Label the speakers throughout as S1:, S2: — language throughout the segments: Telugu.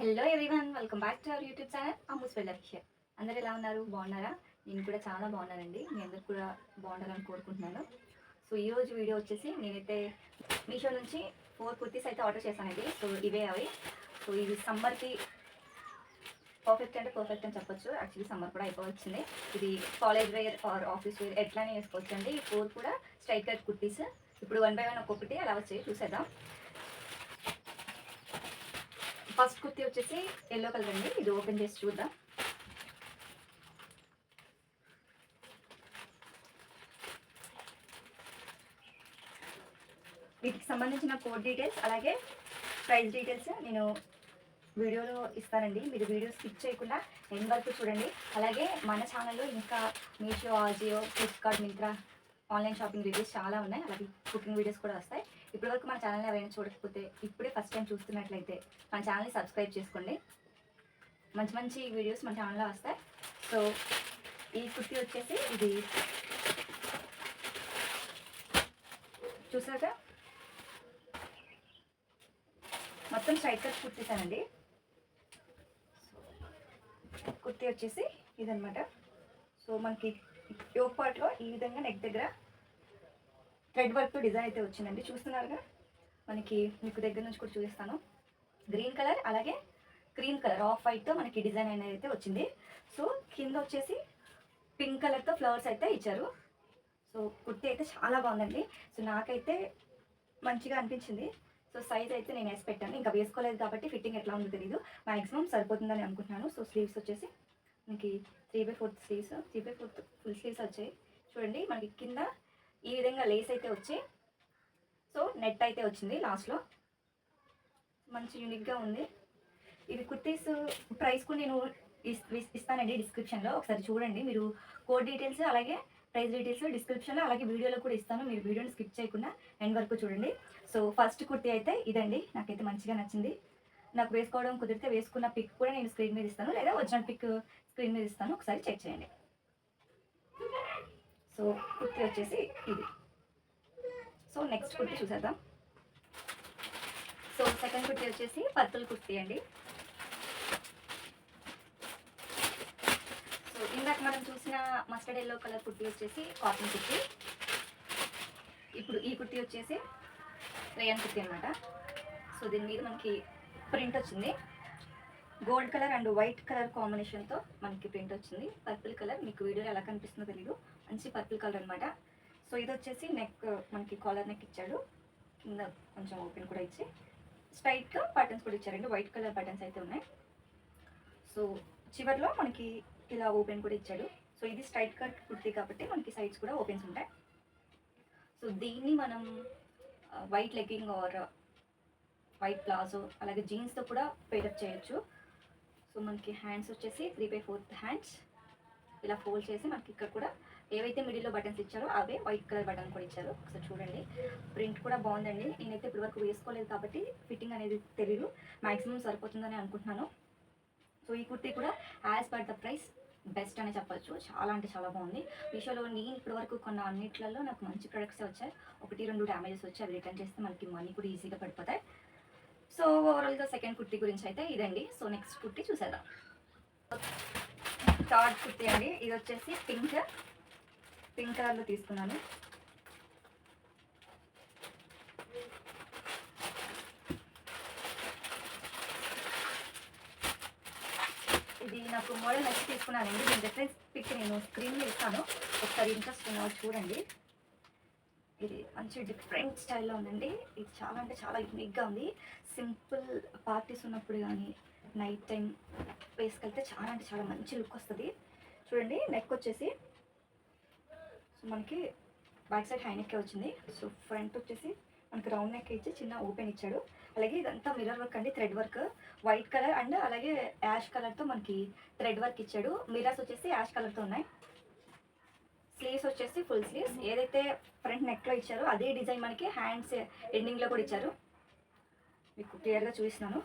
S1: Hello everyone welcome back to our YouTube channel Ammu's వెల్లర్ అందరు ఎలా ఉన్నారు? బాగున్నారా? నేను కూడా చాలా బాగున్నానండి. మీ అందరు కూడా బాగుండాలని కోరుకుంటున్నాను. సో ఈరోజు వీడియో వచ్చేసి నేనైతే మీషో నుంచి ఫోర్ కుర్తీస్ అయితే ఆర్డర్ చేశానండి. సో ఇవే అవి. సో ఇది సమ్మర్కి పర్ఫెక్ట్ అంటే పర్ఫెక్ట్ అని చెప్పొచ్చు. యాక్చువల్లీ సమ్మర్ కూడా అయిపోవచ్చింది. ఇది college wear or office wear ఎట్లానే వేసుకోవచ్చు అండి ఈ ఫోర్ కూడా స్ట్రైట్ కట్ కుర్తీస్. ఇప్పుడు వన్ బై వన్ ఒక్కొక్కటి అలా వచ్చాయి చూసేద్దాం. ఫస్ట్ కుర్తి వచ్చేసి ఎల్లో కలర్ అండి. ఇది ఓపెన్ చేసి చూద్దాం. వీటికి సంబంధించిన కోడ్ డీటెయిల్స్ అలాగే ప్రైస్ డీటెయిల్స్ నేను వీడియోలో ఇస్తానండి. మీరు వీడియో స్కిప్ చేయకుండా ఎండ్ వరకు చూడండి. అలాగే మన ఛానల్లో ఇంకా Meesho AJIO Flipkart Myntra online shopping videos చాలా ఉన్నాయి. అలాగే కుకింగ్ వీడియోస్ కూడా వస్తాయి. ఇప్పటివరకు మన ఛానల్ని ఎవరైనా చూడకపోతే ఇప్పుడే ఫస్ట్ టైం చూస్తున్నట్లయితే మన ఛానల్ని సబ్స్క్రైబ్ చేసుకోండి. మంచి మంచి వీడియోస్ మన ఛానల్లో వస్తాయి. సో ఈ కుర్తీ వచ్చేసి ఇది. చూసాక మొత్తం స్ట్రైట్ కట్ కుర్తీసానండి కుర్తీ వచ్చేసి ఇదనమాట సో మనకి యోగ్ పార్ట్లో ఈ విధంగా నెక్ దగ్గర థ్రెడ్ వర్క్ డిజైన్ అయితే వచ్చిందండి. చూస్తున్నారుగా? మనకి మీకు దగ్గర నుంచి కూడా చూపిస్తాను. గ్రీన్ కలర్ అలాగే క్రీమ్ కలర్ ఆఫ్ వైట్తో మనకి డిజైన్ అనేది అయితే వచ్చింది. సో కింద వచ్చేసి పింక్ కలర్తో ఫ్లవర్స్ అయితే ఇచ్చారు. సో కుర్తీ అయితే చాలా బాగుందండి. సో నాకైతే మంచిగా అనిపించింది. సో సైజ్ అయితే నేను వేసి పెట్టాను. ఇంకా వేసుకోలేదు కాబట్టి ఫిట్టింగ్ ఎట్లా ఉందో తెలియదు మ్యాక్సిమం సరిపోతుందని అనుకుంటున్నాను. సో స్లీవ్స్ వచ్చేసి మనకి three by fourth sleeves three by fourth full sleeves వచ్చాయి. చూడండి మనకి కింద ఈ విధంగా లేస్ అయితే వచ్చి సో నెట్ అయితే వచ్చింది లాస్ట్లో మంచి యూనిక్గా ఉంది. ఇది కుర్తీస్ ప్రైస్ కూడా నేను ఇస్- ఇస్తానండి డిస్క్రిప్షన్లో ఒకసారి చూడండి. మీరు కోడ్ డీటెయిల్స్ అలాగే ప్రైస్ డీటెయిల్స్ డిస్క్రిప్షన్లో అలాగే వీడియోలో కూడా ఇస్తాను. మీరు వీడియోని స్కిప్ చేయకుండా ఎండ్ వరకు చూడండి. సో ఫస్ట్ కుర్తీ అయితే ఇదండి. నాకైతే మంచిగా నచ్చింది. నాకు వేసుకోవడం కుదిరితే వేసుకున్న పిక్ కూడా నేను స్క్రీన్ మీద ఇస్తాను. లేదా ఒరిజినల్ పిక్ స్క్రీన్ మీద ఇస్తాను. ఒకసారి చెక్ చేయండి. సో కుర్తి వచ్చేసి ఇది. సో నెక్స్ట్ కుర్తి చూసేద్దాం. సో సెకండ్ కుర్తి వచ్చేసి పర్పుల్ కుర్తి అండి. సో ఇందాక మనం చూసిన మస్టర్డ్ ఎల్లో కలర్ కుర్తి వచ్చేసి కాటన్ కుర్తి. ఇప్పుడు ఈ కుర్తి వచ్చేసి రేయన్ కుర్తి అనమాట సో దీని మీద మనకి ప్రింట్ వచ్చింది. Gold colour and white colour కాంబినేషన్తో మనకి ప్రింట్ వచ్చింది. పర్పుల్ కలర్ మీకు వీడియోలో ఎలా కనిపిస్తుందో తెలీదు. మంచి పర్పుల్ కలర్ అనమాట సో ఇది వచ్చేసి నెక్ మనకి కాలర్ నెక్ ఇచ్చాడు. కింద కొంచెం ఓపెన్ కూడా ఇచ్చి. స్ట్రైట్గా బటన్స్ కూడా ఇచ్చారండి. వైట్ కలర్ బటన్స్ అయితే ఉన్నాయి. సో చివర్లో మనకి ఇలా ఓపెన్ కూడా ఇచ్చాడు. సో ఇది స్ట్రైట్ కట్ కుర్తీ కాబట్టి మనకి సైడ్స్ కూడా ఓపెన్స్ ఉంటాయి. సో దీన్ని మనం white legging or white palazzo అలాగే జీన్స్తో కూడా పేరప్ చేయొచ్చు. సో మనకి హ్యాండ్స్ వచ్చేసి త్రీ బై ఫోర్త్ హ్యాండ్స్ ఇలా ఫోల్డ్ చేసి మనకి ఇక్కడ కూడా ఏవైతే మిడిల్లో బటన్స్ ఇచ్చారో అవే వైట్ కలర్ బటన్ కూడా ఇచ్చారు. ఒకసారి చూడండి. ప్రింట్ కూడా బాగుందండి. నేనైతే ఇప్పటి వరకు వేసుకోలేదు కాబట్టి ఫిట్టింగ్ అనేది తెలియదు మ్యాక్సిమం సరిపోతుందని అనుకుంటున్నాను. సో ఈ కుర్తీ కూడా as per the price best అని చెప్పొచ్చు. చాలా అంటే చాలా బాగుంది. మీషోలో నేను ఇప్పటి వరకు కొన్న అన్నిట్లలో నాకు మంచి ప్రొడక్ట్స్ వచ్చాయి. ఒకటి రెండు డ్యామేజెస్ వచ్చి అవి రిటర్న్ చేస్తే మనకి మనీ కూడా ఈజీగా పడిపోతాయి. సో ఓవరాల్గా సెకండ్ కుర్తీ గురించి అయితే ఇదండి. సో నెక్స్ట్ కుర్తీ చూసేద్దాం. థర్డ్ కుర్తీ అండి. ఇది వచ్చేసి పింక్. పింక్ కలర్లో తీసుకున్నాను. ఇది నాకు మోడల్ నచ్చి తీసుకున్నానండి. దీని రిఫరెన్స్ పిక్ నేను స్క్రీన్ మీద ఇస్తాను. ఒకసారి ఇంట్రెస్ట్ ఉన్న చూడండి. ఇది మంచి డిఫరెంట్ స్టైల్లో ఉందండి. ఇది చాలా అంటే చాలా యూనిక్గా ఉంది. సింపుల్ పార్టీస్ ఉన్నప్పుడు కానీ నైట్ టైం వేసుకెళ్తే చాలా అంటే చాలా మంచి లుక్ వస్తుంది. చూడండి నెక్ వచ్చేసి సో మనకి బ్యాక్ సైడ్ హై నెక్ వచ్చింది. సో ఫ్రంట్ వచ్చేసి మనకి రౌండ్ నెక్ ఇచ్చి చిన్న ఓపెన్ ఇచ్చాడు. అలాగే ఇదంతా మిర్రర్ వర్క్ అండి thread work white colour and అలాగే యాష్ కలర్తో మనకి థ్రెడ్ వర్క్ ఇచ్చాడు. మిర్రర్స్ వచ్చేసి యాష్ కలర్తో ఉన్నాయి. స్లీవ్స్ వచ్చేసి ఫుల్ స్లీవ్స్ ఏదైతే ఫ్రంట్ నెక్లో ఇచ్చారో అదే డిజైన్ మనకి హ్యాండ్స్ ఎండింగ్లో కూడా ఇచ్చారు. మీకు క్లియర్గా చూపిస్తున్నాను.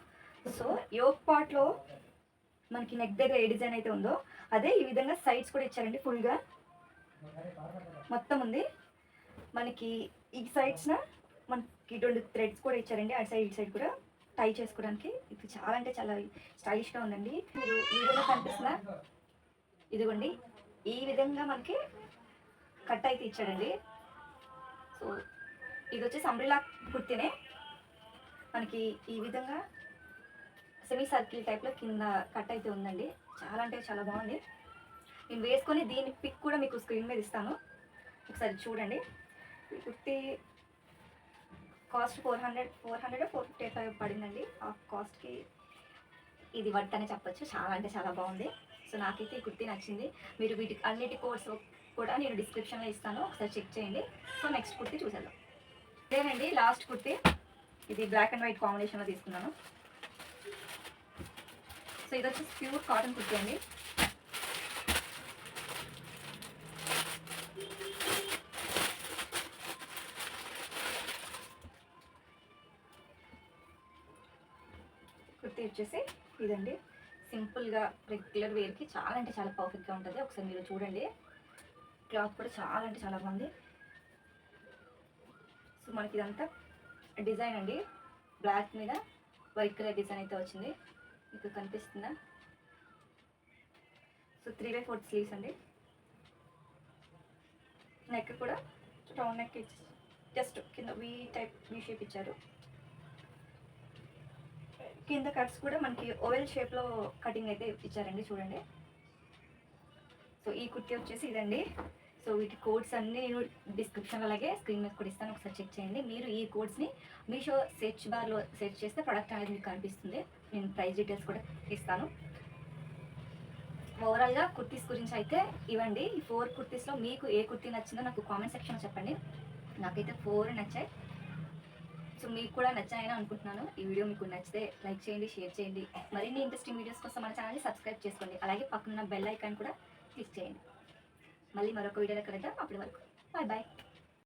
S1: సో యోగ్ పార్ట్లో మనకి నెక్ దగ్గర ఏ డిజైన్ అయితే ఉందో అదే ఈ విధంగా సైడ్స్ కూడా ఇచ్చారండి ఫుల్గా మొత్తం ఉంది. మనకి ఈ సైడ్స్న మనకి రెండు థ్రెడ్స్ కూడా ఇచ్చారండి. అటు సైడ్ ఇటు సైడ్ కూడా టై చేసుకోవడానికి. ఇది చాలా అంటే చాలా స్టైలిష్గా ఉందండి. మీరు వీడియోలో కనిపిస్తుందా ఇదిగోండి. ఈ విధంగా మనకి కట్ అయితే ఇచ్చాడండి సో ఇది వచ్చేసి అంబ్రిలా కుర్తీనే. మనకి ఈ విధంగా సెమీ సర్కిల్ టైప్లో కింద కట్ అయితే ఉందండి. చాలా అంటే చాలా బాగుంది. నేను వేసుకొని దీని పిక్ కూడా మీకు స్క్రీన్ మీద ఇస్తాను. ఒకసారి చూడండి. ఈ kurti cost four hundred four hundred four fifty five పడిందండి. ఆ కాస్ట్కి ఇది వర్త్ అని చెప్పొచ్చు. చాలా అంటే చాలా బాగుంది. సో నాకైతే ఈ కుర్తీ నచ్చింది. మీరు వీటి అన్నిటి కోర్స్ కూడా నేను డిస్క్రిప్షన్లో ఇస్తాను. ఒకసారి చెక్ చేయండి. సో నెక్స్ట్ కుర్తీ చూసేద్దాం. ఇదేనండి లాస్ట్ కుర్తీ. ఇది బ్లాక్ అండ్ వైట్ కాంబినేషన్లో తీసుకున్నాను. సో ఇది వచ్చేసి ప్యూర్ కాటన్ కుర్తీ అండి. కుర్తీ వచ్చేసి ఇదండి. సింపుల్గా రెగ్యులర్ వేర్కి చాలా అంటే చాలా పర్ఫెక్ట్గా ఉంటుంది. ఒకసారి మీరు చూడండి. క్లాత్ కూడా చాలా అంటే చాలా బాగుంది. సో మనకి ఇదంతా డిజైన్ అండి. బ్లాక్ మీద వైట్ కలర్ డిజైన్ అయితే వచ్చింది. మీకు కనిపిస్తుందా? So three by fourth sleeves అండి. నెక్ కూడా రౌండ్ నెక్ జస్ట్ కింద వీ టైప్ వీ షేప్ ఇచ్చారు. కింద కట్స్ కూడా మనకి ఓవెల్ షేప్లో కటింగ్ అయితే ఇచ్చారండి చూడండి. సో ఈ కుర్తీ వచ్చేసి ఇదండి. సో వీటి కోడ్స్ అన్నీ నేను డిస్క్రిప్షన్ అలాగే స్క్రీన్ మీద కూడా ఇస్తాను ఒకసారి చెక్ చేయండి. మీరు ఈ కోడ్స్ని మీషో సెర్చ్ బార్లో సెర్చ్ చేస్తే ప్రొడక్ట్ అనేది మీకు కనిపిస్తుంది. నేను ప్రైస్ డీటెయిల్స్ కూడా ఇస్తాను. ఓవరాల్గా కుర్తీస్ గురించి అయితే ఇవ్వండి. ఈ ఫోర్ కుర్తీస్లో మీకు ఏ కుర్తీ నచ్చిందో నాకు కామెంట్ సెక్షన్లో చెప్పండి. నాకైతే ఫోర్ నచ్చాయి. సో మీకు కూడా నచ్చాయని అనుకుంటున్నాను. ఈ వీడియో మీకు నచ్చితే లైక్ చేయండి షేర్ చేయండి. మరిన్ని ఇంట్రెస్టింగ్ వీడియోస్ కోసం మన ఛానల్ని సబ్స్క్రైబ్ చేసుకోండి. అలాగే పక్కన బెల్ ఐకాన్ కూడా క్లిక్ చేయండి. మళ్ళీ మరొక వీడియోలో కలుద్దాం. అప్పటి వరకు. Bye bye